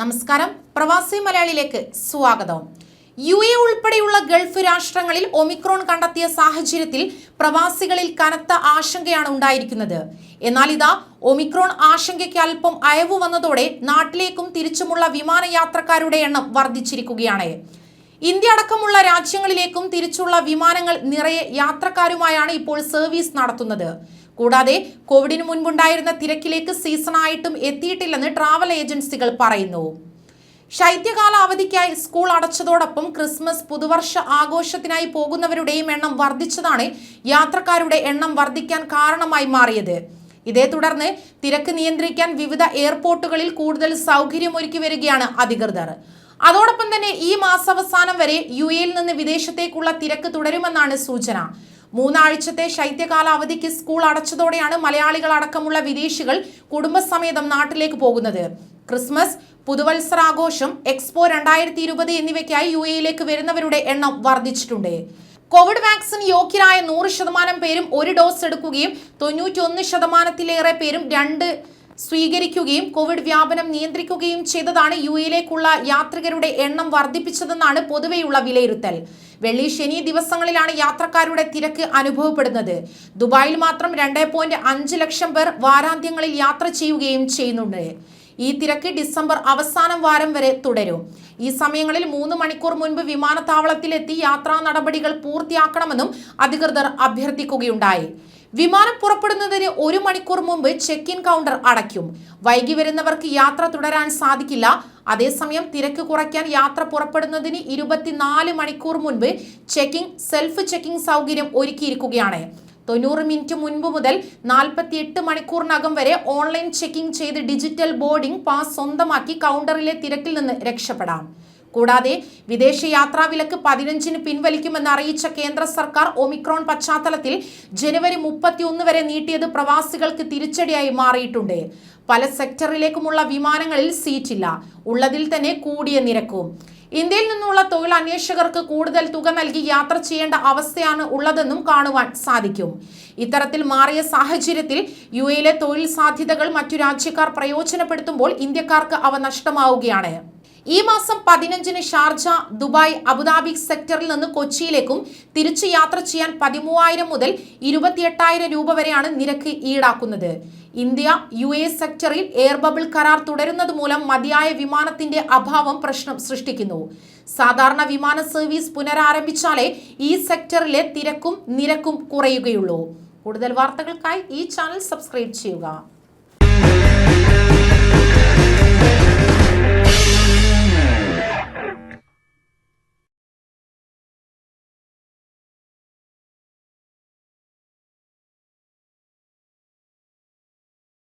നമസ്കാരം. പ്രവാസി മലയാളിയിലേക്ക് സ്വാഗതം. യു എ ഉൾപ്പെടെയുള്ള ഗൾഫ് രാഷ്ട്രങ്ങളിൽ ഒമിക്രോൺ കണ്ടെത്തിയ സാഹചര്യത്തിൽ പ്രവാസികളിൽ കനത്ത ആശങ്കയാണ് ഉണ്ടായിരിക്കുന്നത്. എന്നാൽ ഇതാ ഒമിക്രോൺ ആശങ്കയ്ക്ക് അല്പം അയവ് വന്നതോടെ നാട്ടിലേക്കും തിരിച്ചുമുള്ള വിമാനയാത്രക്കാരുടെ എണ്ണം വർദ്ധിച്ചിരിക്കുകയാണ്. ഇന്ത്യ അടക്കമുള്ള രാജ്യങ്ങളിലേക്കും തിരിച്ചുള്ള വിമാനങ്ങൾ നിറയെ യാത്രക്കാരുമായാണ് ഇപ്പോൾ സർവീസ് നടത്തുന്നത്. കൂടാതെ കോവിഡിന് മുൻപുണ്ടായിരുന്ന തിരക്കിലേക്ക് സീസണായിട്ടും എത്തിയിട്ടില്ലെന്ന് ട്രാവൽ ഏജൻസികൾ പറയുന്നു. ശൈത്യകാല അവധിക്കായി സ്കൂൾ അടച്ചതോടൊപ്പം ക്രിസ്മസ് പുതുവർഷ ആഘോഷത്തിനായി പോകുന്നവരുടെയും എണ്ണം വർദ്ധിച്ചതാണ് യാത്രക്കാരുടെ എണ്ണം വർദ്ധിക്കാൻ കാരണമായി മാറിയത്. ഇതേ തുടർന്ന് തിരക്ക് നിയന്ത്രിക്കാൻ വിവിധ എയർപോർട്ടുകളിൽ കൂടുതൽ സൗകര്യമൊരുക്കി വരികയാണ് അധികൃതർ. അതോടൊപ്പം തന്നെ ഈ മാസാവസാനം വരെ യു എയിൽ നിന്ന് വിദേശത്തേക്കുള്ള തിരക്ക് തുടരുമെന്നാണ് സൂചന. മൂന്നാഴ്ചത്തെ ശൈത്യകാല അവധിക്ക് സ്കൂൾ അടച്ചതോടെയാണ് മലയാളികൾ അടക്കമുള്ള വിദേശികൾ കുടുംബസമേതം നാട്ടിലേക്ക് പോകുന്നത്. ക്രിസ്മസ് പുതുവത്സരാഘോഷം എക്സ്പോ രണ്ടായിരത്തി ഇരുപത് എന്നിവയ്ക്കായി യു എയിലേക്ക് വരുന്നവരുടെ എണ്ണം വർദ്ധിച്ചിട്ടുണ്ട്. കോവിഡ് വാക്സിൻ യോഗ്യരായ നൂറ് ശതമാനം പേരും ഒരു ഡോസ് എടുക്കുകയും തൊണ്ണൂറ്റി ശതമാനത്തിലേറെ പേരും രണ്ട് സ്വീകരിക്കുകയും കോവിഡ് വ്യാപനം നിയന്ത്രിക്കുകയും ചെയ്തതാണ് യു എയിലേക്കുള്ള യാത്രികരുടെ എണ്ണം വർദ്ധിപ്പിച്ചതെന്നാണ് പൊതുവെയുള്ള വിലയിരുത്തൽ. വെള്ളി ശനി ദിവസങ്ങളിലാണ് യാത്രക്കാരുടെ തിരക്ക് അനുഭവപ്പെടുന്നത്. ദുബായിൽ മാത്രം രണ്ട് പോയിന്റ് അഞ്ച് ലക്ഷം പേർ വാരാന്ത്യങ്ങളിൽ യാത്ര ചെയ്യുകയും ചെയ്യുന്നുണ്ട്. ഈ തിരക്ക് ഡിസംബർ അവസാനം വാരം വരെ തുടരും. ഈ സമയങ്ങളിൽ മൂന്ന് മണിക്കൂർ മുൻപ് വിമാനത്താവളത്തിലെത്തി യാത്രാ നടപടികൾ പൂർത്തിയാക്കണമെന്നും അധികൃതർ അഭ്യർത്ഥിക്കുകയുണ്ടായി. വിമാനം പുറപ്പെടുന്നതിന് ഒരു മണിക്കൂർ മുമ്പ് ചെക്ക് ഇൻ കൗണ്ടർ അടയ്ക്കും. വൈകി വരുന്നവർക്ക് യാത്ര തുടരാൻ സാധിക്കില്ല. അതേസമയം തിരക്ക് കുറയ്ക്കാൻ യാത്ര പുറപ്പെടുന്നതിന് ഇരുപത്തിനാല് മണിക്കൂർ മുൻപ് ചെക്കിംഗ് സെൽഫ് ചെക്കിംഗ് സൗകര്യം ഒരുക്കിയിരിക്കുകയാണ്. തൊണ്ണൂറ് മിനിറ്റ് മുൻപ് മുതൽ നാൽപ്പത്തിയെട്ട് മണിക്കൂറിനകം വരെ ഓൺലൈൻ ചെക്കിംഗ് ചെയ്ത് ഡിജിറ്റൽ ബോർഡിംഗ് പാസ് സ്വന്തമാക്കി കൗണ്ടറിലെ തിരക്കിൽ നിന്ന് രക്ഷപ്പെടാം. കൂടാതെ വിദേശയാത്രാ വിലക്ക് പതിനഞ്ചിന് പിൻവലിക്കുമെന്ന് അറിയിച്ച കേന്ദ്ര സർക്കാർ ഒമിക്രോൺ പശ്ചാത്തലത്തിൽ ജനുവരി മുപ്പത്തിയൊന്ന് വരെ നീട്ടിയത് പ്രവാസികൾക്ക് തിരിച്ചടിയായി മാറിയിട്ടുണ്ട്. പല സെക്ടറിലേക്കുമുള്ള വിമാനങ്ങളിൽ സീറ്റില്ല. ഉള്ളതിൽ തന്നെ കൂടിയ നിരക്കും. ഇന്ത്യയിൽ നിന്നുള്ള തൊഴിൽ അന്വേഷകർക്ക് കൂടുതൽ തുക നൽകി യാത്ര ചെയ്യേണ്ട അവസ്ഥയാണ് ഉള്ളതെന്നും കാണുവാൻ സാധിക്കും. ഇത്തരത്തിൽ മാറിയ സാഹചര്യത്തിൽ യു എയിലെ തൊഴിൽ സാധ്യതകൾ മറ്റു രാജ്യക്കാർ പ്രയോജനപ്പെടുത്തുമ്പോൾ ഇന്ത്യക്കാർക്ക് അവ നഷ്ടമാവുകയാണ്. ഈ മാസം പതിനഞ്ചിന് ഷാർജ ദുബായ് അബുദാബി സെക്ടറിൽ നിന്ന് കൊച്ചിയിലേക്കും തിരിച്ചു യാത്ര ചെയ്യാൻ പതിമൂവായിരം മുതൽ ഇരുപത്തിയെട്ടായിരം രൂപ വരെയാണ് നിരക്ക് ഈടാക്കുന്നത്. ഇന്ത്യ യു എ സെക്ടറിൽ എയർ ബബിൾ കരാർ തുടരുന്നത് മൂലം മതിയായ വിമാനത്തിന്റെ അഭാവം പ്രശ്നം സൃഷ്ടിക്കുന്നു. സാധാരണ വിമാന സർവീസ് പുനരാരംഭിച്ചാലേ ഈ സെക്ടറിലെ തിരക്കും നിരക്കും കുറയുകയുള്ളൂ. കൂടുതൽ വാർത്തകൾക്കായി ഈ ചാനൽ സബ്സ്ക്രൈബ് ചെയ്യുക.